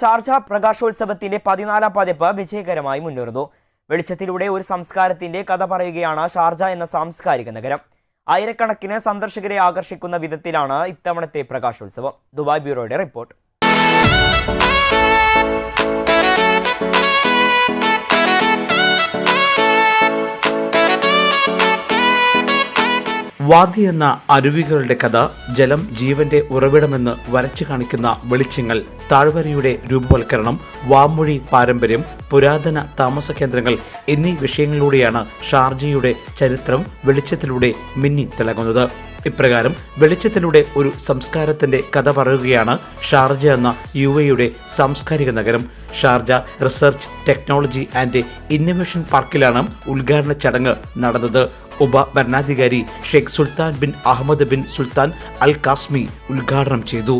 Sharjah പ്രകാശോത്സവത്തിന്റെ പതിനാലാം പതിപ്പ് വിജയകരമായി മുന്നേറുന്നു. വെളിച്ചത്തിലൂടെ ഒരു സംസ്കാരത്തിന്റെ കഥ പറയുകയാണ് ഷാർജ എന്ന സാംസ്കാരിക നഗരം. ആയിരക്കണക്കിന് സന്ദർശകരെ ആകർഷിക്കുന്ന വിധത്തിലാണ് ഇത്തവണത്തെ പ്രകാശോത്സവം. Dubai ബ്യൂറോയുടെ report. വാദി എന്ന അരുവികളുടെ കഥ ജലം ജീവന്റെ ഉറവിടമെന്ന് വരച്ചു കാണിക്കുന്ന വെളിച്ചങ്ങൾ താഴ്വരയുടെ രൂപവൽക്കരണം വാമൊഴി പാരമ്പര്യം പുരാതന താമസ കേന്ദ്രങ്ങൾ എന്നീ വിഷയങ്ങളിലൂടെയാണ് ഷാർജയുടെ ചരിത്രം വെളിച്ചത്തിലൂടെ മിന്നി തിളങ്ങുന്നത് ഇപ്രകാരം വെളിച്ചത്തിലൂടെ ഒരു സംസ്കാരത്തിന്റെ കഥ പറയുകയാണ് ഷാർജ എന്ന യു എയുടെ സാംസ്കാരിക നഗരം. Sharjah research technology and innovation പാർക്കിലാണ് ഉദ്ഘാടന ചടങ്ങ് നടന്നത്. ഉപ ഭരണാധികാരി Sheikh Sultan bin Ahmed bin Sultan Al Qasimi ഉദ്ഘാടനം ചെയ്തു.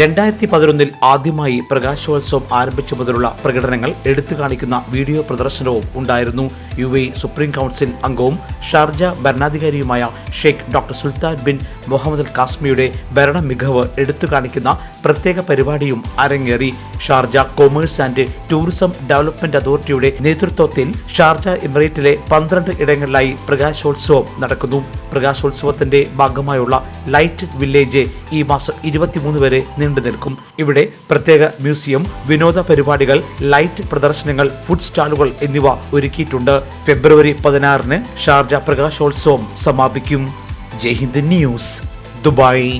രണ്ടായിരത്തി പതിനൊന്നിൽ ആദ്യമായി പ്രകാശോത്സവം ആരംഭിച്ച മുതലുള്ള പ്രകടനങ്ങൾ എടുത്തു കാണിക്കുന്ന വീഡിയോ പ്രദർശനവും ഉണ്ടായിരുന്നു. യു എ സുപ്രീം കൗൺസിൽ അംഗവും Sharjah ഭരണാധികാരിയുമായ Sheikh doctor Sultan bin Muhammad Al കാസ്മിയുടെ ഭരണ മികവ് എടുത്തു കാണിക്കുന്ന പ്രത്യേക പരിപാടിയും അരങ്ങേറി. Sharjah commerce and tourism development അതോറിറ്റിയുടെ നേതൃത്വത്തിൽ ഷാർജ എമിറേറ്റിലെ പന്ത്രണ്ട് ഇടങ്ങളിലായി പ്രകാശോത്സവം നടക്കുന്നു. പ്രകാശോത്സവത്തിന്റെ ഭാഗമായുള്ള ലൈറ്റ് വില്ലേജ് ഈ മാസം ഇരുപത്തിമൂന്ന് വരെ നീണ്ടു നിൽക്കും. ഇവിടെ പ്രത്യേക മ്യൂസിയം വിനോദ പരിപാടികൾ ലൈറ്റ് പ്രദർശനങ്ങൾ ഫുഡ് സ്റ്റാളുകൾ എന്നിവ ഒരുക്കിയിട്ടുണ്ട്. ഫെബ്രുവരി പതിനാറിന് ഷാർജ പ്രകാശോത്സവം സമാപിക്കും. Jaihind news Dubai.